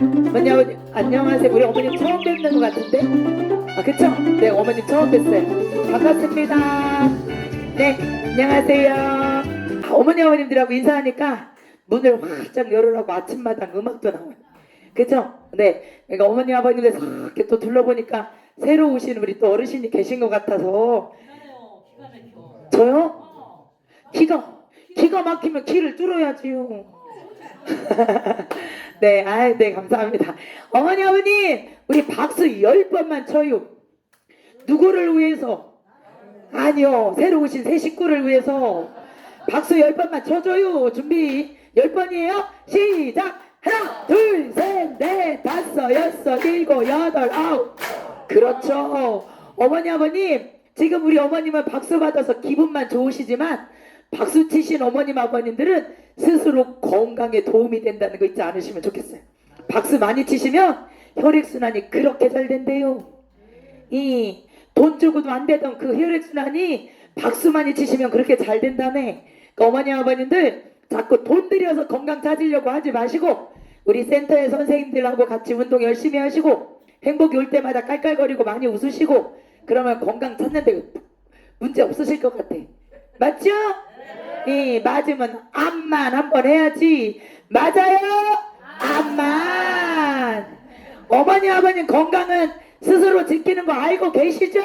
어머니 아버님 안녕하세요. 우리 어머님 처음 뵙는 것 같은데? 아 그쵸? 네 어머님 처음 뵀어요. 반갑습니다. 네 안녕하세요. 아, 어머니 아버님들하고 인사하니까 문을 활짝 열으라고 아침마당 음악도 나와요. 그쵸? 네. 그러니까 어머니 아버님들 이렇게 또 둘러보니까 새로 오신 우리 또 어르신이 계신 것 같아서 기가 막혀. 저요? 어. 기가 기가 막히면 길을 뚫어야지요. 네, 아, 네, 감사합니다. 어머니, 아버님, 우리 박수 열 번만 쳐요. 누구를 위해서? 아니요, 새로 오신 새 식구를 위해서. 박수 열 번만 쳐줘요. 준비. 열 번이에요. 시작. 하나, 둘, 셋, 넷, 다섯, 여섯, 일곱, 여덟, 아홉. 그렇죠. 어머니, 아버님, 지금 우리 어머님은 박수 받아서 기분만 좋으시지만 박수 치신 어머님, 아버님들은 스스로 건강에 도움이 된다는 거 잊지 않으시면 좋겠어요. 박수 많이 치시면 혈액순환이 그렇게 잘 된대요. 이 돈 주고도 안 되던 그 혈액순환이 박수 많이 치시면 그렇게 잘 된다네. 그러니까 어머니, 아버님들 자꾸 돈 들여서 건강 찾으려고 하지 마시고 우리 센터의 선생님들하고 같이 운동 열심히 하시고 행복이 올 때마다 깔깔거리고 많이 웃으시고 그러면 건강 찾는데 문제 없으실 것 같아. 맞죠? 예, 맞으면 암만 한번 해야지. 맞아요? 암만. 어머니 아버님 건강은 스스로 지키는 거 알고 계시죠?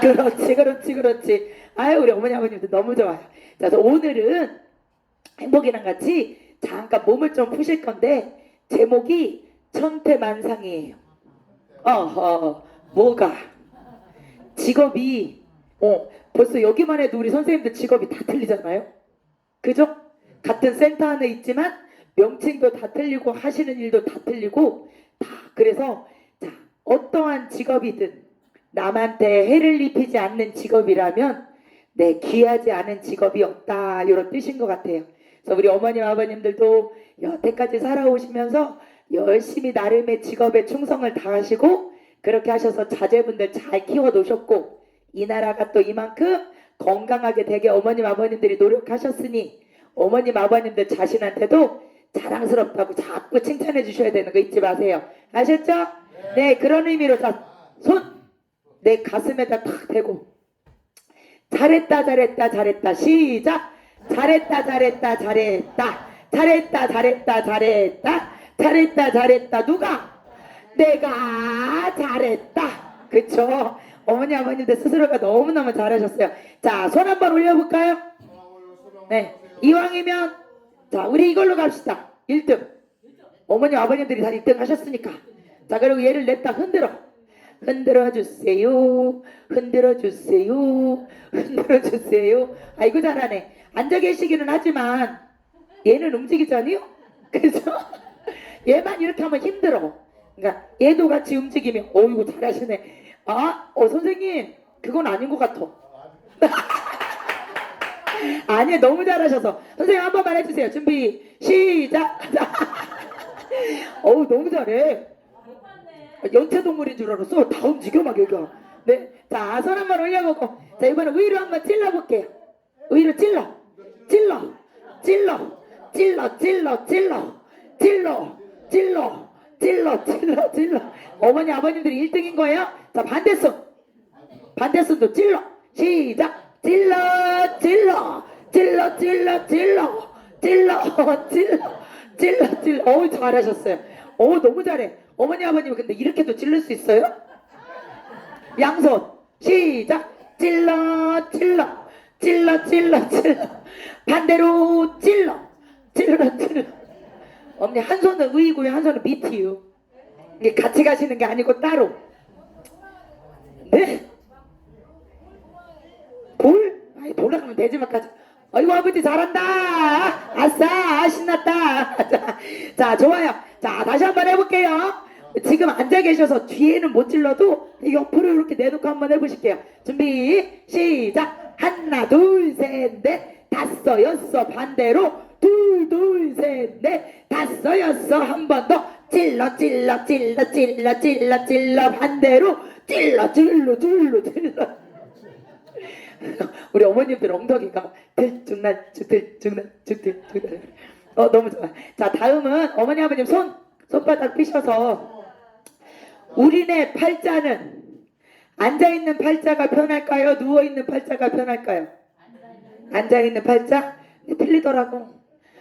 그렇지, 그렇지, 그렇지. 아유, 우리 어머니 아버님도 너무 좋아요. 자, 그래서 오늘은 행복이랑 같이 잠깐 몸을 좀 푸실 건데 제목이 천태만상이에요. 어허, 뭐가? 직업이 어 벌써 여기만 해도 우리 선생님들 직업이 다 틀리잖아요. 그죠? 같은 센터 안에 있지만 명칭도 다 틀리고 하시는 일도 다 틀리고 다 그래서 자 어떠한 직업이든 남한테 해를 입히지 않는 직업이라면 네 귀하지 않은 직업이 없다 이런 뜻인 것 같아요. 그래서 우리 어머님 아버님들도 여태까지 살아오시면서 열심히 나름의 직업에 충성을 다하시고 그렇게 하셔서 자제분들 잘 키워 놓으셨고 이 나라가 또 이만큼 건강하게 되게 어머님 아버님들이 노력하셨으니 어머님 아버님들 자신한테도 자랑스럽다고 자꾸 칭찬해 주셔야 되는 거 잊지 마세요. 아셨죠? 네. 그런 의미로 자손 내 가슴에다 탁 대고. 잘했다 잘했다 잘했다. 시작. 잘했다 잘했다 잘했다. 잘했다 잘했다 잘했다. 잘했다 잘했다. 누가? 내가 잘했다. 그쵸 어머니 아버님들 스스로가 너무너무 잘하셨어요. 자 손 한번 올려볼까요? 네 이왕이면 자 우리 이걸로 갑시다. 1등. 어머니 아버님들이 다 1등 하셨으니까. 자 그리고 얘를 냈다. 흔들어. 흔들어 주세요. 흔들어 주세요. 흔들어 주세요. 아이고 잘하네. 앉아 계시기는 하지만 얘는 움직이잖아요 그죠? 얘만 이렇게 하면 힘들어. 그러니까 얘도 같이 움직이면 어이구 잘하시네 아, 어, 선생님, 그건 아닌 것 같아. 아니, 너무 잘하셔서. 선생님, 한번 말해주세요. 준비, 시작! 어우, 너무 잘해. 연체동물인 줄 알았어. 다 움직여, 막 여기가. 네. 자, 손 한번 올려보고. 자, 이번엔 위로 한번 찔러볼게요. 위로 찔러. 찔러. 찔러. 찔러, 찔러, 찔러. 찔러. 찔러. 찔러, 찔러, 찔러. 어머니, 아버님들이 1등인 거예요? 자, 반대손. 반대손도 찔러. 시작. 찔러. 찔러. 찔러. 찔러. 찔러. 찔러. 찔러. 찔러. 찔러. 어우, 잘하셨어요. 어우, 너무 잘해. 어머니, 아버님 근데 이렇게도 찔릴 수 있어요? 양손. 시작. 찔러. 찔러. 찔러. 찔러. 찔러. 반대로 찔러. 찔러. 찔러. 어머니, 한 손은 위고요, 한 손은 밑이요. 같이 가시는 게 아니고 따로. 네? 볼? 아이 돌아가면 되지만까지. 아이고 아버지 잘한다. 아싸 신났다. 자, 자 좋아요. 자 다시 한번 해볼게요. 지금 앉아 계셔서 뒤에는 못 찔러도 옆으로 이렇게 내놓고 한번 해보실게요. 준비 시작. 하나 둘 셋 넷 다섯 여섯 반대로 둘 둘 셋 넷 다섯 여섯 한 번 더 찔러 찔러 찔러 찔러 찔러 찔러 반대로 찔러 찔러 찔러 찔러 우리 어머님들 엉덩이가 막 들쭉날쭉 들쭉날쭉 들쭉날 어, 너무 좋아. 자, 다음은 어머니 아버님 손, 손바닥 펴셔서 우리네 팔자는 앉아있는 팔자가 편할까요? 누워있는 팔자가 편할까요? 앉아있는 팔자? 네, 틀리더라고.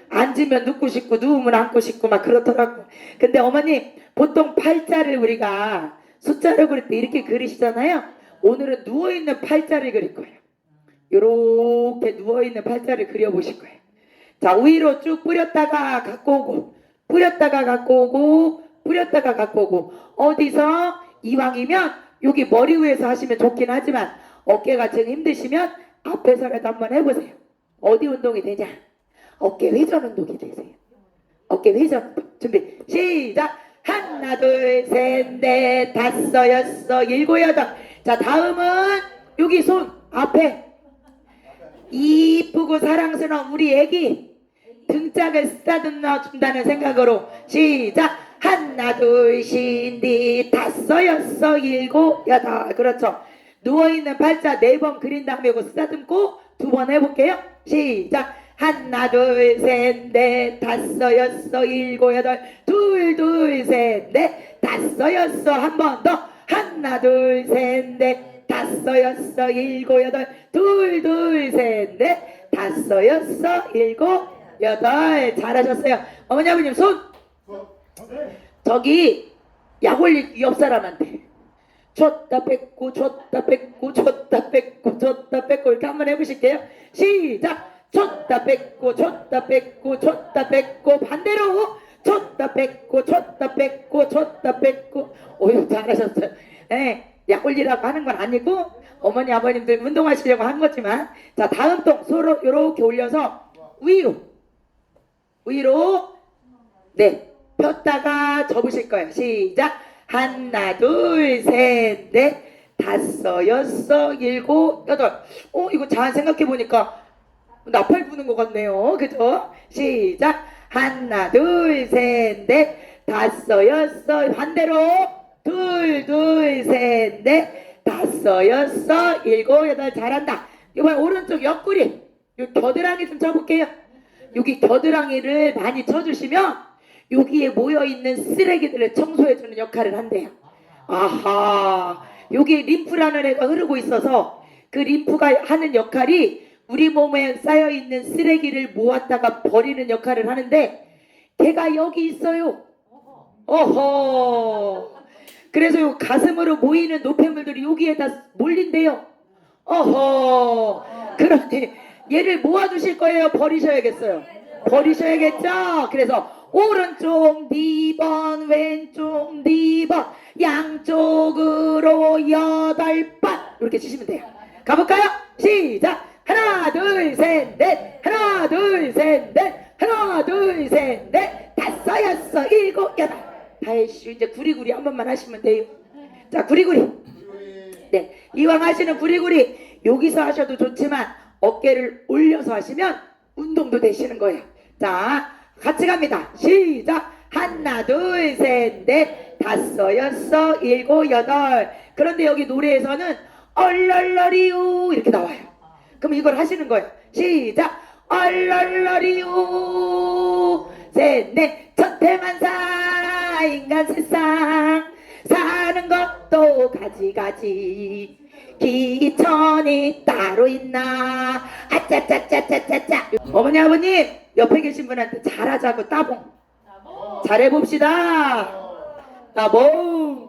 앉으면 눕고 싶고 누우면 앉고 싶고 막 그렇더라고. 근데 어머니 보통 팔자를 우리가 숫자를 그릴 때 이렇게 그리시잖아요. 오늘은 누워있는 팔자를 그릴 거예요. 요렇게 누워있는 팔자를 그려보실 거예요. 자, 위로 쭉 뿌렸다가 갖고 오고, 뿌렸다가 갖고 오고, 뿌렸다가 갖고 오고, 어디서 이왕이면 여기 머리 위에서 하시면 좋긴 하지만 어깨가 정 힘드시면 앞에서라도 한번 해보세요. 어디 운동이 되냐? 어깨 회전 운동이 되세요. 어깨 회전. 준비, 시작! 하나, 둘, 셋, 넷, 다섯, 여섯, 일곱, 여덟. 자, 다음은 여기 손 앞에. 이쁘고 사랑스러운 우리 애기. 등짝을 쓰다듬어 준다는 생각으로. 시작. 하나 둘셋넷 다섯 여섯 일곱 여덟. 그렇죠. 누워있는 팔자 네 번 그린 다음에 쓰다듬고 두 번 해볼게요. 시작 하나 둘 셋 넷 다섯 여섯 일곱 여덟. 둘 둘 셋 넷. 다섯 여섯 한 번 더. 하나 둘 셋 넷. 다섯 여섯 일곱 여덟. 둘 둘 셋 넷. 다섯 여섯 일곱 여덟. 잘하셨어요. 어머니 아버님 손. 저기 약 올릴 옆 사람한테. 줬다 뺏고 줬다 뺏고 줬다 뺏고 줬다 뺏고. 이렇게 한번 해보실게요. 시작 줬다 뺏고 줬다 뺏고 줬다 뺏고 반대로 줬다 뺏고 줬다 뺏고 줬다 뺏고. 오유 잘하셨어요. 네, 약 올리라고 하는 건 아니고 어머니 아버님들 운동하시려고 한 거지만 자 다음 동 서로 이렇게 올려서 위로 위로 네 폈다가 접으실 거예요. 시작. 하나 둘셋넷 다섯 여섯 일곱 여덟. 어 이거 잘 생각해 보니까 나팔 부는 것 같네요. 그죠? 시작. 하나 둘 셋 넷. 다섯 여섯 반대로. 둘 둘 셋 넷. 다섯 여섯 일곱 여덟. 잘한다. 이번 오른쪽 옆구리. 요 겨드랑이 좀 쳐볼게요. 여기 겨드랑이를 많이 쳐주시면 여기에 모여있는 쓰레기들을 청소해주는 역할을 한대요. 아하, 여기 림프라는 애가 흐르고 있어서 그 림프가 하는 역할이 우리 몸에 쌓여있는 쓰레기를 모았다가 버리는 역할을 하는데 걔가 여기 있어요. 어허. 그래서 요 가슴으로 모이는 노폐물들이 여기에다 몰린대요. 어허. 그런데 얘를 모아주실 거예요? 버리셔야겠어요? 버리셔야겠죠? 그래서 오른쪽 2번, 왼쪽 2번, 양쪽으로 여덟 번 이렇게 치시면 돼요. 가볼까요? 시작! 둘, 셋, 넷! 하나, 둘, 셋, 넷! 하나, 둘, 셋, 넷! 여섯, 일곱, 여덟! 아이씨, 이제 구리구리 한 번만 하시면 돼요. 자, 구리구리. 네, 이왕 하시는 구리구리 여기서 하셔도 좋지만 어깨를 올려서 하시면 운동도 되시는 거예요. 자, 같이 갑니다. 시작. 하나, 둘, 셋, 넷, 다섯, 여섯, 일곱, 여덟. 그런데 여기 노래에서는 얼얼얼이요 이렇게 나와요. 그럼 이걸 하시는 거예요. 시작. 얼얼얼이요. 셋, 넷, 천태만사 인간 세상. 사는 것도 가지가지. 기천이 따로 있나. 아짜짜짜짜짜짜. 어머니 아버님 옆에 계신 분한테 잘하자고 따봉. 잘해봅시다. 따봉